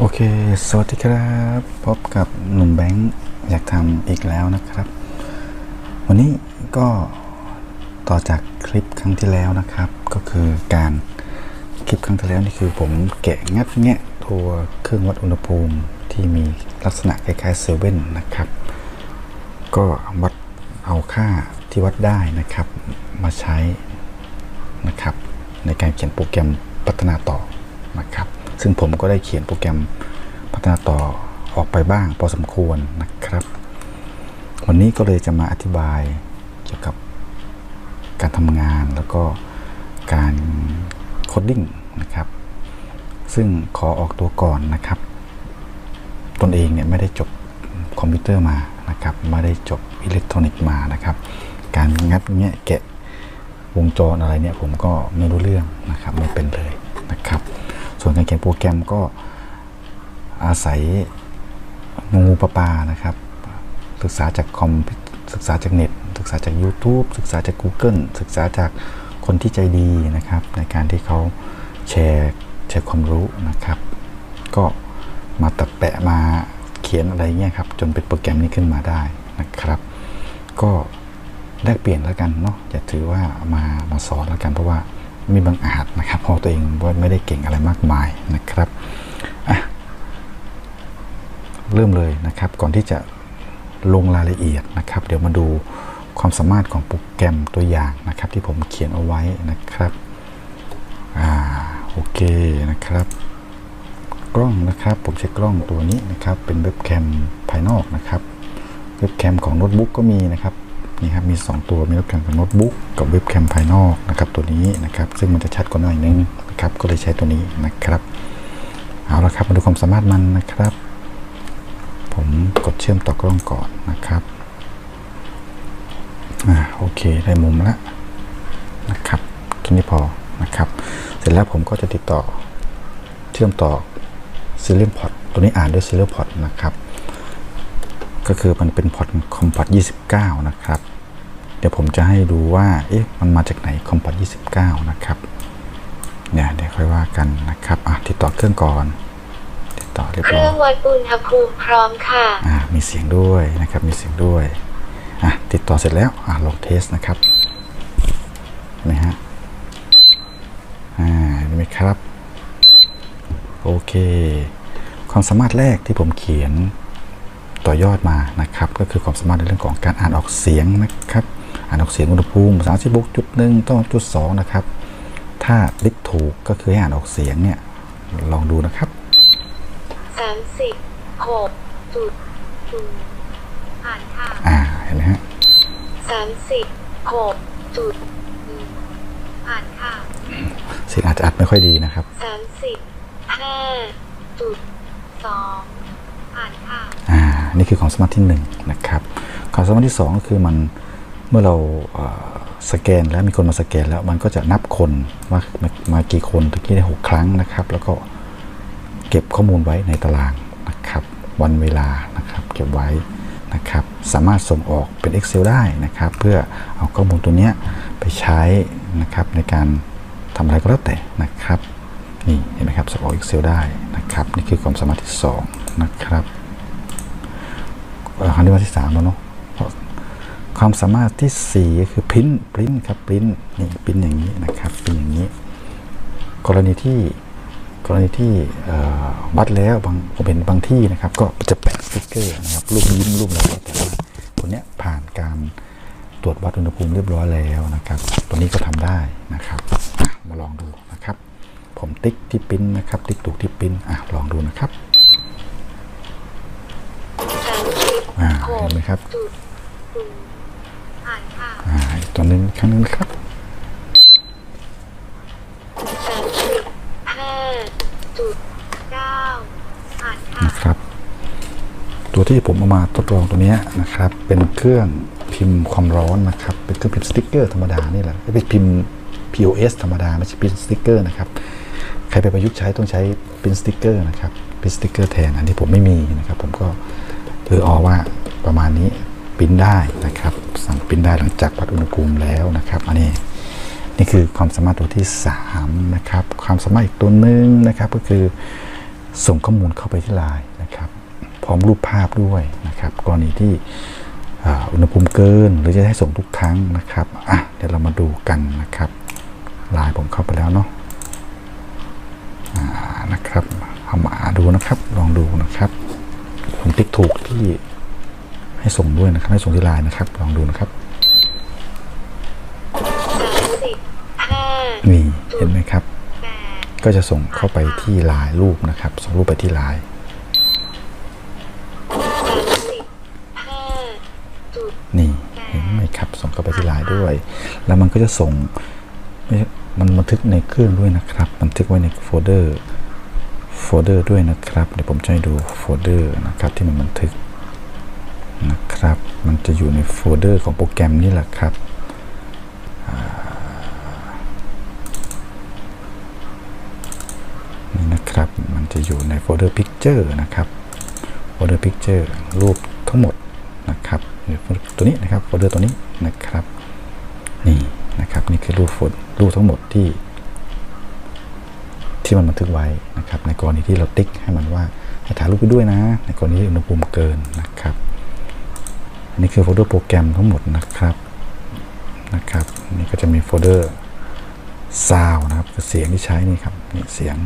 โอเค สวัสดีครับ พบกับหนุ่มแบงค์อยากทำอีกแล้วนะครับ วันนี้ก็ต่อจากคลิปครั้งที่แล้วนะครับ ก็คือการคลิปครั้งที่แล้วนี่คือผมแกะงัดแงะตัวเครื่องวัดอุณหภูมิที่มีลักษณะคล้ายๆเซเว่นนะครับ ก็วัดเอาค่าที่วัดได้นะครับ มาใช้นะครับ ในการเขียนโปรแกรมพัฒนาต่อนะครับ ซึ่งผมก็ได้เขียนโปรแกรมพัฒนาต่อออกไปบ้างพอสมควรนะครับ วันนี้ก็เลยจะมาอธิบายเกี่ยวกับการทำงานแล้วก็การโคดดิ้งนะครับ ซึ่งขอออกตัวก่อนนะครับ ตนเองเนี่ยไม่ได้จบคอมพิวเตอร์มานะครับไม่ได้จบอิเล็กทรอนิกส์มานะครับ การงัดแงะแกะวงจรอะไรเนี่ยผมก็ไม่รู้เรื่องนะครับไม่เป็นเลยนะครับ ส่วนการเขียนโปรแกรมก็อาศัยงูปลาปานะครับ ศึกษาจากคอมศึกษาจากเน็ต ศึกษาจาก YouTube ศึกษาจาก Google ศึกษาจากคนที่ใจดีนะครับ ในการที่เขาแชร์แชร์ความรู้นะครับ ก็มาตัดแปะมาเขียนอะไรเงี้ยครับ จนเป็นโปรแกรมนี้ขึ้นมาได้นะครับ ก็แลกเปลี่ยนแล้วกันเนาะอย่าถือว่ามามาสอนแล้วกันเพราะว่า มีบางอาจนะครับเพราะตัวเองว่าไม่ได้เก่งอะไรมากมายนะครับเริ่มเลยนะครับก่อนที่จะลงรายละเอียดนะครับ เดี๋ยวมาดูความสามารถของโปรแกรมตัวอย่างนะครับ ที่ผมเขียนเอาไว้นะครับอ่าโอเคนะครับ กล้องนะครับผมใช้กล้องตัวนี้นะครับ เป็นเว็บแคมภายนอกนะครับ เว็บแคมของโน้ตบุ๊กก็มีนะครับ นี่ครับมี 2 ตัวมีเว็บแคมของโน้ตบุ๊กกับเว็บแคมภายนอกนะครับตัวนี้นะครับซึ่งมันจะชัดกว่าหน่อยนึงนะครับก็เลยใช้ตัวนี้นะครับเอาละครับมาดูความสามารถมันนะครับ ผมกดเชื่อมต่อกล้องก่อนนะครับอ่าโอเคได้มุมแล้วนะครับแค่นี้พอนะครับ เสร็จแล้วผมก็จะติดต่อเชื่อมต่อ Serial Port ตัวนี้อ่านด้วย Serial Port นะครับก็คือมันเป็นพอร์ตคอมพอร์ต29 นะครับ เดี๋ยวผมจะให้ดูว่าเอ๊ะมันมาจากไหนคอมพอร์ต29 นะครับเนี่ยเดี๋ยวค่อยว่ากันนะครับอะติดต่อเครื่องก่อนติดต่อเรียบเคร้อรื่อยงวัดอุณหภูมิพร้อมค่ะอ่ามีเสียงด้วยนะครับมีเสียงด้วยอะติดต่อเสร็จแล้วอะลองเทสนะครับเห็นะฮะอ่าเห็นไหมครับโอเค ความสามารถแรกที่ผมเขียนต่อยอดมานะครับ ก็คือความสามารถในเรื่องของการอ่านออกเสียงนะครับอ่านออกเสียงอุณหภูมิ36.1ต้องจุด2นะครับ ถ้าลิกถูกก็คือให้อ่านออกเสียงเนี่ย ลองดูนะครับ36จุดศูนย์อ่านค่ะอ่าเห็นไหมฮะ36จุดหนึ่งอ่านค่ะเสียงอาจจะอัดไม่ค่อยดีนะครับ35จุดสองอ่านค่ะอ่า นี่คือความสามารถที่1นงนะครับความสามารถที่2ก็คือมัน เมื่อเราสแกนแล้วมีคนมาสแกนแล้วมันก็จะนับคนว่ามามากี่คนตะกี้ได้หกครั้งนะครับ แล้วก็เก็บข้อมูลไว้ในตารางนะครับ วันเวลานะครับ เก็บไว้นะครับ สามารถส่งออกเป็น Excel ได้นะครับ เพื่อเอาข้อมูลตัวเนี้ยไปใช้นะครับในการทำอะไรก็แล้วแต่นะครับนี่เห็นไหมครับส่งออก Excel ได้นะครับ นี่คือความสามารถที่ 2 นะครับครั้งที่มาที่สามแล้วเนาะ ความสามารถที่สี่ก็คือพิมพ์พิมพ์ครับพิมพ์นี่พิมพ์อย่างนี้นะครับพิมพ์อย่างนี้ กรณีที่กรณีที่วัดแล้วบางผมเห็นบางที่นะครับ ก็จะแปะสติ๊กเกอร์นะครับรูปยิ้มรูปอะไรแต่ว่าตัวเนี้ยผ่านการตรวจวัดอุณหภูมิเรียบร้อยแล้วนะครับ ตัวนี้ก็ทำได้นะครับ มาลองดูนะครับ ผมติ๊กที่ปิ้นนะครับ ติ๊กถูกที่ปิ้นอะลองดูนะครับอ่าเห็นไหมครับ อ่านค่ะอ่าอีกตัวหนึงอีกครั้งหนึงนะครับ35จุดเก้าอ่านค่ะนะครับ ตัวที่ผมเอามาทดลองตัวเนี้ยนะครับ เป็นเครื่องพิมพ์ความร้อนนะครับ เป็นเครื่องพิมพ์สติ๊กเกอร์ธรรมดานี่แหละไม่ใช่พิมพ์ POS ธรรมดาไม่ใช่พิมพ์สติ๊กเกอร์นะครับใครไปประยุกต์ใช้ต้องใช้เป็นสติ๊กเกอร์นะครับเป็นสติ๊กเกอร์แทนอันนี้ผมไม่มีนะครับ ผมก็เออออว่าประมาณนี้ ปิ้นได้นะครับ สั่งปิ้นได้หลังจากวัดอุณหภูมิแล้วนะครับ อันนี้นี่คือความสามารถตัวที่3นะครับ ความสามารถอีกตัวหนึ่งนะครับ ก็คือส่งข้อมูลเข้าไปที่ไลน์นะครับ พร้อมรูปภาพด้วยนะครับ กรณีที่อุณหภูมิเกิน หรือจะให้ส่งทุกครั้งนะครับอะเดี๋ยวเรามาดูกันนะครับไลน์ผมเข้าไปแล้วเนาะอ่านะครับเอามาดูนะครับ ลองดูนะครับ ผมติ๊กถูกที่ ให้ส่งด้วยนะครับ ให้ส่งที่ไลน์นะครับ ลองดูนะครับสามสิบห้านี่เห็นไหมครับแปดก็จะส่งเข้าไปที่ไลน์รูปนะครับ ส่งรูปไปที่ไลน์สามสิบห้าจุดนี่เห็นไหมครับ ส่งเข้าไปที่ไลน์ด้วย แล้วมันก็จะส่งไม่ใช่มันบันทึกในเครื่องด้วยนะครับ บันทึกไว้ในโฟลเดอร์โฟลเดอร์ด้วยนะครับ เดี๋ยวผมจะให้ดูโฟลเดอร์นะครับที่มันบันทึก นะครับ มันจะอยู่ในโฟลเดอร์ของโปรแกรมนี่แหละครับนี่นะครับ มันจะอยู่ในโฟลเดอร์ Picture นะครับโฟลเดอร์ Picture รูปทั้งหมดนะครับตัวนี้นะครับโฟลเดอร์ตัวนี้นะครับ นี่นะครับ นี่คือรูปโฟลรูปทั้งหมดที่ ที่มันบันทึกไว้นะครับ ในกรณีที่เราติ๊กให้มันว่าให้ถ่ายรูปไปด้วยนะ ในกรณีอุณหภูมิเกินนะครับ อันนี้คือโฟลเดอร์โปรแกรมทั้งหมดนะครับนะครับนี่ก็จะมีโฟลเดอร์ซาวนะครับเสียงที่ใช้นี่ครับนี่เสียง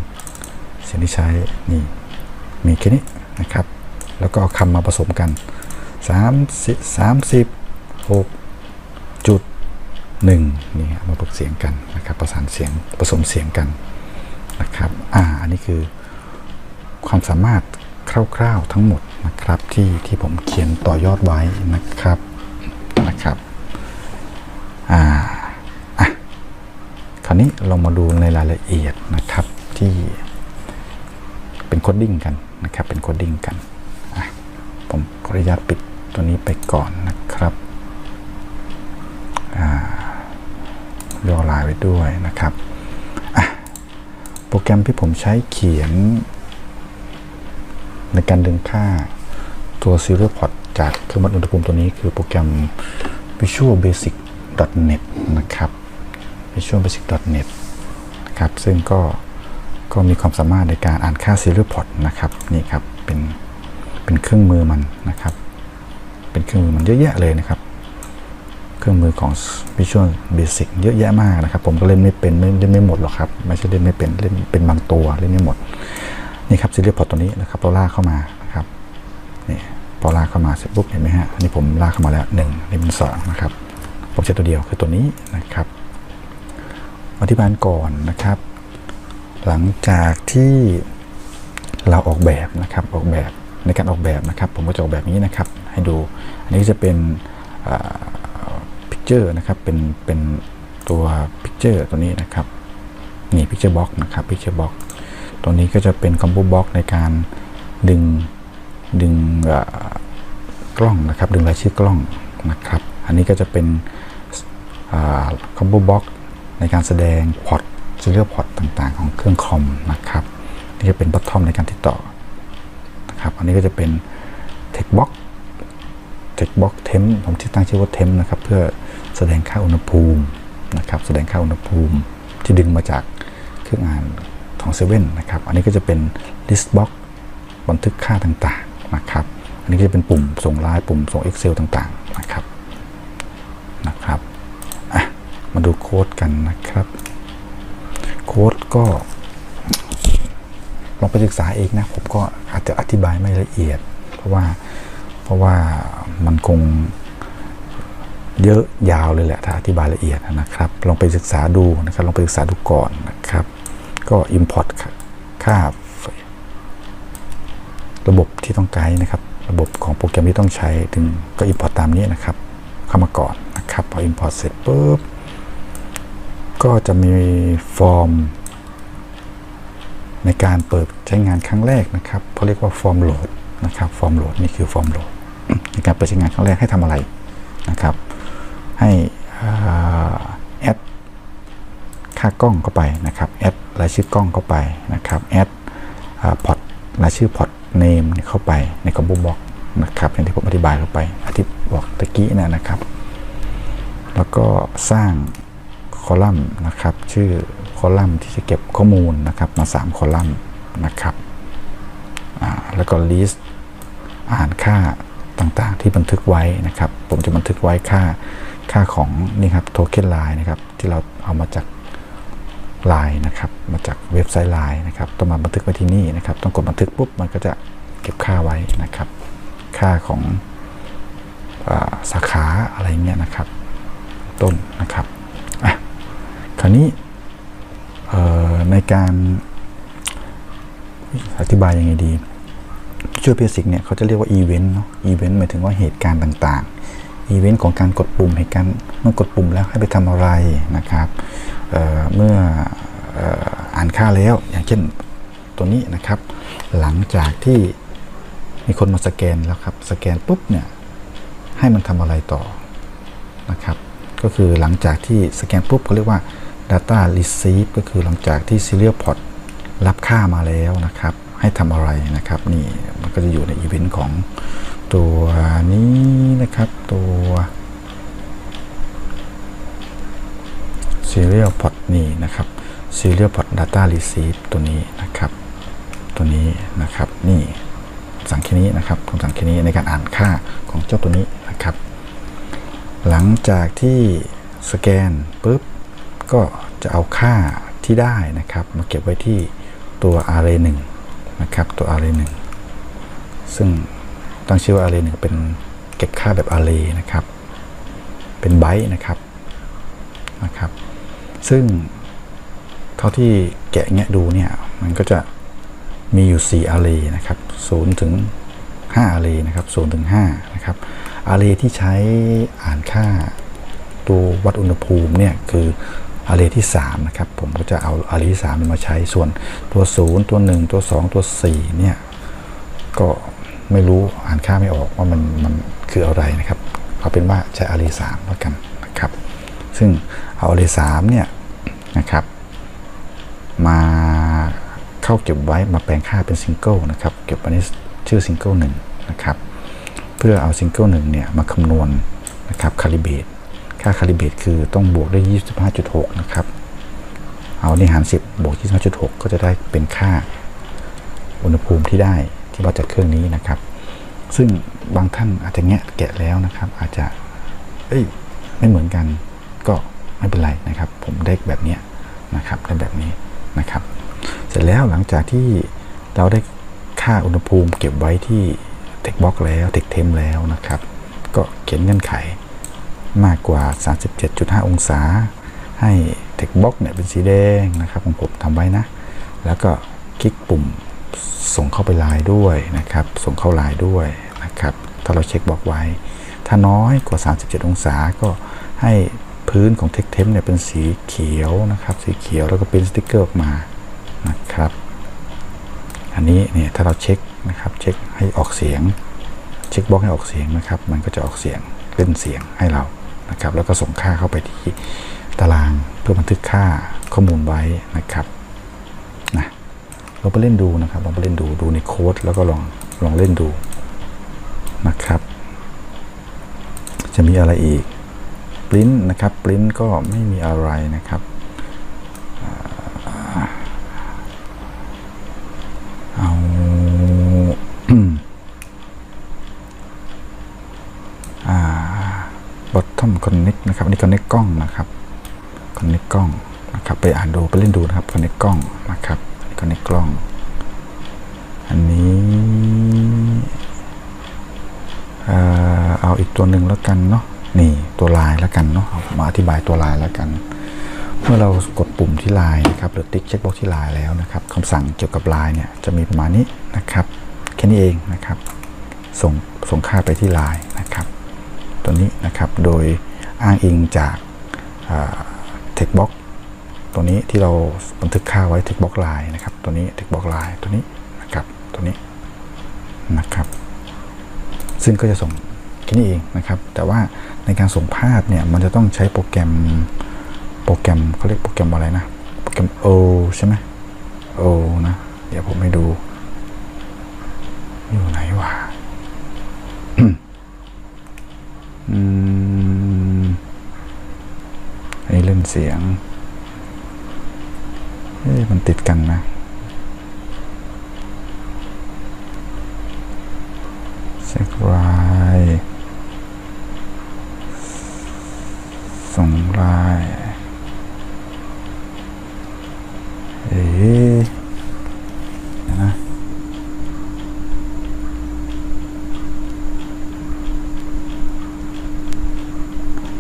เสียงที่ใช้นี่มีแค่นี้นะครับ แล้วก็เอาคำมาผสมกัน3 36จุดหนึ่งนี่เอามาผสมเสียงกันนะครับ ประสานเสียงผสมเสียงกันนะครับ อ่า อันนี้คือความสามารถคร่าวๆทั้งหมด นะครับที่ที่ผมเขียนต่อยอดไว้นะครับนะครับอ่าอะคราวนี้เรามาดูในรายละเอียดนะครับที่เป็นโคดดิ้งกันนะครับเป็นโคดดิ้งกันอะผมขออนุญาตปิดตัวนี้ไปก่อนนะครับอ่าย่อลายไว้ด้วยนะครับอะโปรแกรมที่ผมใช้เขียน ในการดึงค่าตัว Serial Port จากเครื่องวัดอุณหภูมิตัวนี้คือโปรแกรม Visual Basic .net นะครับ Visual Basic .net นะครับ ซึ่งก็ก็มีความสามารถในการอ่านค่า Serial Port นะครับ นี่ครับ เป็น เป็นเครื่องมือมันนะครับ เป็นเครื่องมือมันเยอะแยะเลยนะครับ เครื่องมือของ Visual Basic เยอะแยะมากนะครับ ผมก็เล่นไม่เป็นไม่เล่นไม่หมดหรอกครับ ไม่ใช่เล่นไม่เป็น เล่นเป็นบางตัว เล่นไม่หมด นี่ครับซีเรียลพอร์ตตัวนี้นะครับเราลากเข้ามานะครับนี่พอลากเข้ามาเสร็จปุ๊บเห็นไหมฮะอันนี้ผมลากเข้ามาแล้วหนึ่งนี่เป็นสองนะครับผมใช้ตัวเดียวคือตัวนี้นะครับอธิบายก่อนนะครับ หลังจากที่เราออกแบบนะครับออกแบบในการออกแบบนะครับ ผมก็จะออกแบบนี้นะครับ ให้ดูอันนี้จะเป็นอ่า Picture นะครับเป็นเป็นตัว Picture ตัวนี้นะครับนี่ Picture Box นะครับ Picture Box ตัวนี้ก็จะเป็น Combo Box ในการดึงดึงกล้องนะครับ ดึงรายชื่อกล้องนะครับ อันนี้ก็จะเป็นคอมโบบ็อกในการแสดงพอร์ตซีเรียลพอร์ตต่างๆ ของเครื่องคอมนะครับ นี่จะเป็นบัตทอมในการติดต่อนะครับอันนี้ก็จะเป็น Text Box เทคบ็อกเทมผมที่ตั้งชื่อว่าเทมนะครับ เพื่อแสดงค่าอุณหภูมินะครับ แสดงค่าอุณหภูมิที่ดึงมาจากเครื่องอ่าน ของเซเว่นนะครับ อันนี้ก็จะเป็น list box บันทึกค่าต่างๆนะครับ อันนี้ก็จะเป็นปุ่มส่งไลน์ปุ่มส่ง Excel ต่างๆนะครับนะครับอะมาดูโค้ดกันนะครับ โค้ดก็ลองไปศึกษาเองนะ ผมก็อาจจะอธิบายไม่ละเอียด เพราะว่าเพราะว่ามันคงเยอะยาวเลยแหละถ้าอธิบายละเอียดนะครับ ลองไปศึกษาดูนะครับ ลองไปศึกษาดูก่อนนะครับ ก็ Import ค่าระบบที่ต้องไกด์นะครับ ระบบของโปรแกรมที่ต้องใช้ถึงก็ Import ตามนี้นะครับ เข้ามาก่อนนะครับพอ Import เสร็จปุ๊บก็จะมีฟอร์ม ในการเปิดใช้งานครั้งแรกนะครับเขาเรียกว่าฟอร์มโหลดนะครับฟอร์มโหลดนี่คือฟอร์มโหลดในการเปิดใช้งานครั้งแรกให้ทำอะไรนะครับ ให้แอด ค่ากล้องเข้าไปนะครับแอดรายชื่อกล้องเข้าไปนะครับแอดพอร์ตรายชื่อพอร์ตเนมเข้าไปในคอมโบบ็อกนะครับอย่างที่ผมอธิบายเข้าไปอธิบอกตะกี้นะนะครับ แล้วก็สร้างคอลัมน์นะครับ ชื่อคอลัมน์ที่จะเก็บข้อมูลนะครับมา 3 คอลัมน์นะครับแล้วก็ list อ่านค่าต่างๆ ที่บันทึกไว้นะครับ ผมจะบันทึกไว้ค่าค่าของนี่ครับโทเค็นไลน์นะครับ ที่เราเอามาจาก ไลน์นะครับมาจากเว็บไซต์ไลน์นะครับต้องมาบันทึกไว้ที่นี่นะครับ ต้องกดบันทึกปุ๊บมันก็จะเก็บค่าไว้นะครับ ค่าของอสาขาอะไรเงี้ยนะครับ ต้นนะครับอะคราวนี้ในการอธิบายยังไงดีช่วยเบสิกเนี่ยเขาจะเรียกว่าอีเวนต์เนาะอีเวนต์หมายถึงว่าเหตุการณ์ต่างๆ อีเวนต์ของการกดปุ่มเหตุการณ์เมื่อกดปุ่มแล้วให้ไปทำอะไรนะครับเเมื่ออ่ออ่านค่าแล้วอย่างเช่นตัวนี้นะครับ หลังจากที่มีคนมาสแกนแล้วครับสแกนปุ๊บเนี่ยให้มันทำอะไรต่อนะครับ ก็คือหลังจากที่สแกนปุ๊บเขาเรียกว่า data receive ก็คือหลังจากที่ serial port รับค่ามาแล้วนะครับ ให้ทำอะไรนะครับ นี่มันก็จะอยู่ในอีเวนต์ของ ตัวนี้นะครับตัว serial port นี่นะครับ serial port data receive ตัวนี้นะครับ ตัวนี้นะครับนี่สั่งแค่นี้นะครับคำสั่งแค่นี้ในการอ่านค่าของเจ้าตัวนี้นะครับ หลังจากที่สแกนปุ๊บก็จะเอาค่าที่ได้นะครับ มาเก็บไว้ที่ตัว array 1นะครับตัว array 1ซึ่ง ตั้งชื่อว่า array 1เป็นเก็บค่าแบบ array นะครับ เป็นไบต์นะครับนะครับ ซึ่งเท่าที่แกะแงะดูเนี่ย มันก็จะมีอยู่ 4 array นะครับ0ถึง5 array นะครับ0ถึง5นะครับ array ที่ใช้อ่านค่าตัววัดอุณหภูมิเนี่ยคืออารีที่ 3 นะครับ ผมก็จะเอาอารีที่3มาใช้ส่วนตัว 0 ตัว 1 ตัว 2 ตัว4เนี่ยก็ ไม่รู้อ่านค่าไม่ออกว่ามันมันคืออะไรนะครับเอาเป็นว่าใช้อารี3แล้วกันนะครับ ซึ่งเอาอารี3เนี่ยนะครับ มาเข้าเก็บไว้มาแปลงค่าเป็นซิงเกิลนะครับ เก็บไว้ในชื่อซิงเกิลหนึ่งนะครับ เพื่อเอาซิงเกิลหนึ่งเนี่ยมาคำนวณนะครับคาลิเบตค่าคาลิเบตคือต้องบวกด้วย25.6 นะครับ เอานี่หาร 10 บวก25.6 ก็จะได้เป็นค่าอุณหภูมิที่ได้ ที่วัดจากเครื่องนี้นะครับ ซึ่งบางท่านอาจจะแงะแกะแล้วนะครับ อาจจะเอ้ยไม่เหมือนกันก็ไม่เป็นไรนะครับ ผมได้แบบเนี้ยนะครับได้แบบนี้นะครับ เสร็จแล้วหลังจากที่เราได้ค่าอุณหภูมิเก็บไว้ที่ text box แล้ว text temp แล้วนะครับ ก็เขียนเงื่อนไขมากกว่า 37.5 องศา ให้ text box เนี่ยเป็นสีแดงนะครับ ของผมทำไว้นะ แล้วก็คลิกปุ่ม ส่งเข้าไปไลน์ด้วยนะครับ ส่งเข้าไลน์ด้วยนะครับ ถ้าเราเช็คบอกไว้ ถ้าน้อยกว่า 37 องศาก็ให้พื้นของ text temp เนี่ยเป็นสีเขียวนะครับ สีเขียวแล้วก็เป็นสติ๊กเกอร์ออกมานะครับ อันนี้เนี่ยถ้าเราเช็คนะครับเช็คให้ออกเสียง เช็คบล็อกให้ออกเสียงนะครับ มันก็จะออกเสียงเล่นเสียงให้เรานะครับ แล้วก็ส่งค่าเข้าไปที่ตารางเพื่อบันทึกค่าข้อมูลไว้นะครับ เราไปเล่นดูนะครับลองไปเล่นดูดูในโค้ดแล้วก็ลองลองเล่นดูนะครับ จะมีอะไรอีกปริ้นนะครับปริ้นก็ไม่มีอะไรนะครับเอา bottom connect นะครับอันนี้ connect กล้องนะครับ connect กล้องนะครับไปอ่านดูไปเล่นดูนะครับ connect กล้องนะครับ connect กล้อง อันนี้เอาอีกตัวหนึ่งแล้วกันเนาะนี่ตัวลายแล้วกันเนาะมาอธิบายตัวลายแล้วกัน เมื่อเรากดปุ่มที่ลายนะครับหรือติ๊กเช็คบ็อกที่ลายแล้วนะครับคำสั่งเกี่ยวกับลายเนี่ยจะมีประมาณนี้นะครับแค่นี้เองนะครับ ส่งส่งค่าไปที่ลายนะครับ ตัวนี้นะครับโดยอ้างอิงจากเทคบ็อก ตัวนี้ที่เราบันทึกค่าไว้เทคบ็อกไลน์นะครับ ตัวนี้เทคบ็อกไลน์ตัวนี้นะครับ ตัวนี้นะครับ ซึ่งก็จะส่งแค่นี้เองนะครับ แต่ว่าในการส่งภาพเนี่ยมันจะต้องใช้โปรแกรมโปรแกรมเขาเรียกโปรแกรมอะไรนะ โปรแกรม O ใช่ไหม O นะ เดี๋ยวผมให้ดู อยู่ไหนวะอืมอันนี้เล่นเสียง ฮ้ยมันติดกันนะเช็ครายส่งรายเอ๊ะนะ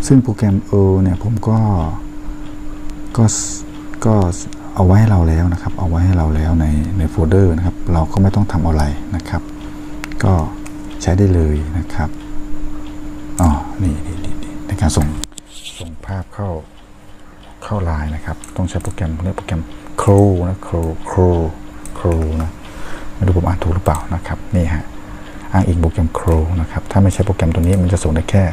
ซึ่งโปรแกรม O เนี่ย ผมก็ก็ก็ เอาไว้ให้เราแล้วนะครับ เอาไว้ให้เราแล้วในในโฟลเดอร์นะครับ เราก็ไม่ต้องทำอะไรนะครับ ก็ใช้ได้เลยนะครับอ๋อนี่นี่นี่ในการส่งส่งภาพเข้าเข้าไลน์นะครับ ต้องใช้โปรแกรมเรียกโปรแกรม Crow นะ Crow Crow Crow นะไม่รู้ผมอ่านถูกหรือเปล่านะครับนี่ฮะอ้างอิงโปรแกรม Crow นะครับถ้าไม่ใช้โปรแกรมตัวนี้มันจะส่งได้แค่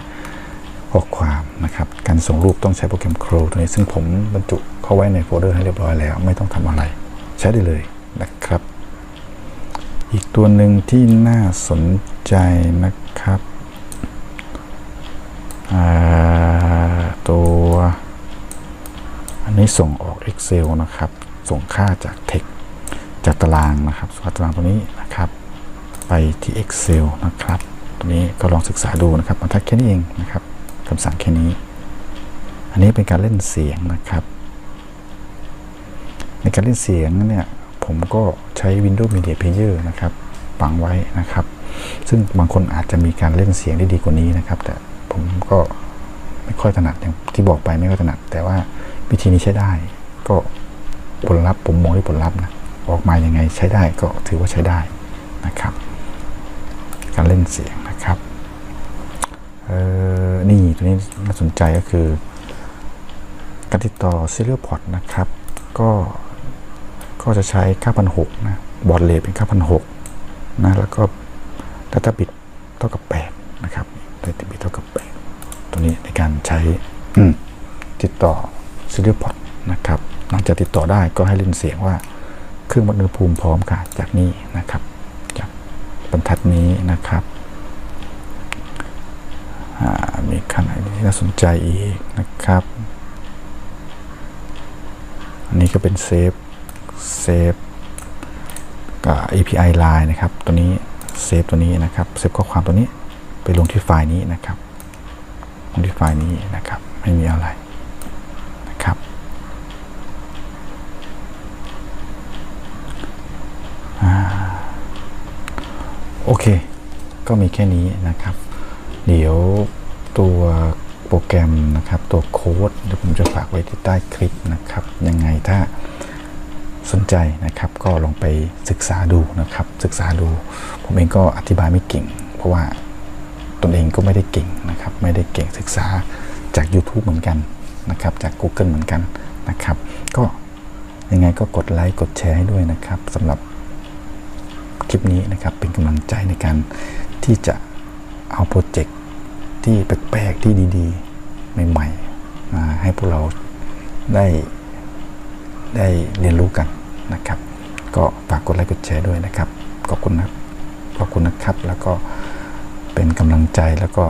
ข้อความนะครับ การส่งรูปต้องใช้โปรแกรม Crow ตัวนี้ซึ่งผมบรรจุ เข้าไว้ในโฟลเดอร์ให้เรียบร้อยแล้ว ไม่ต้องทำอะไร ใช้ได้เลยนะครับ อีกตัวหนึ่งที่น่าสนใจนะครับอ่าตัวอันนี้ส่งออก Excel นะครับ ส่งค่าจาก text จากตารางนะครับส่วนตารางตัวนี้นะครับ ไปที่ Excel นะครับตัวนี้ก็ลองศึกษาดูนะครับมันทักแค่นี้เองนะครับคำสั่งแค่นี้ อันนี้เป็นการเล่นเสียงนะครับ ในการเล่นเสียงเนี่ยผมก็ใช้ Windows Media Player นะครับฝังไว้นะครับ ซึ่งบางคนอาจจะมีการเล่นเสียงได้ดีกว่านี้นะครับ แต่ผมก็ไม่ค่อยถนัดอย่างที่บอกไปไม่ค่อยถนัด แต่ว่าวิธีนี้ใช้ได้ ก็ผลลัพธ์ผมมองที่ผลลัพธ์นะออกมายังไงใช้ได้ก็ถือว่าใช้ได้นะครับ การเล่นเสียงนะครับเออนี่ตัวนี้น่าสนใจก็คือ การติดต่อ Serial Port นะครับ ก็ ก็จะใช้9,600นะบอร์ดเรทเป็น9,600นะแล้วก็ Data Bit เท่ากับ 8 นะครับ Data Bit เท่ากับ 8 ตัวนี้ในการใช้ติดต่อ Serial Port นะครับหลังจากติดต่อได้ก็ให้เล่นเสียงว่าเครื่องวัดอุณหภูมิพร้อมกันจากนี้นะครับ จากบรรทัดนี้นะครับมีขนาดที่น่าสนใจอีกนะครับ อันนี้ก็เป็นเซฟ เซฟกับ API Line นะครับ ตัวนี้เซฟตัวนี้นะครับเซฟข้อความตัวนี้ไปลงที่ไฟล์นี้นะครับลงที่ไฟล์นี้นะครับ ไม่มีอะไรนะครับโอเค ก็มีแค่นี้นะครับ เดี๋ยวตัวโปรแกรมนะครับ ตัวโค้ดเดี๋ยวผมจะฝากไว้ที่ใต้คลิปนะครับ ยังไงถ้า สนใจนะครับ ก็ลองไปศึกษาดูนะครับ ศึกษาดู ผมเองก็อธิบายไม่เก่ง เพราะว่าตนเองก็ไม่ได้เก่งนะครับ ไม่ได้เก่งศึกษาจาก YouTube เหมือนกันนะครับ จาก Google เหมือนกันนะครับ ก็ยังไงก็กดไลค์กดแชร์ให้ด้วยนะครับสำหรับคลิปนี้นะครับเป็นกำลังใจในการที่จะเอาโปรเจกต์ที่แปลกๆที่ดีๆ ใหม่ๆมาให้พวกเราได้ได้เรียนรู้กัน นะครับ ก็ฝากกดไลค์กดแชร์ด้วยนะครับ ขอบคุณนะขอบคุณนะครับ แล้วก็เป็นกำลังใจแล้วก็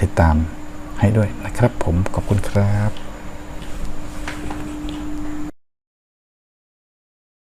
ติดตามให้ด้วยนะครับ ผมขอบคุณครับ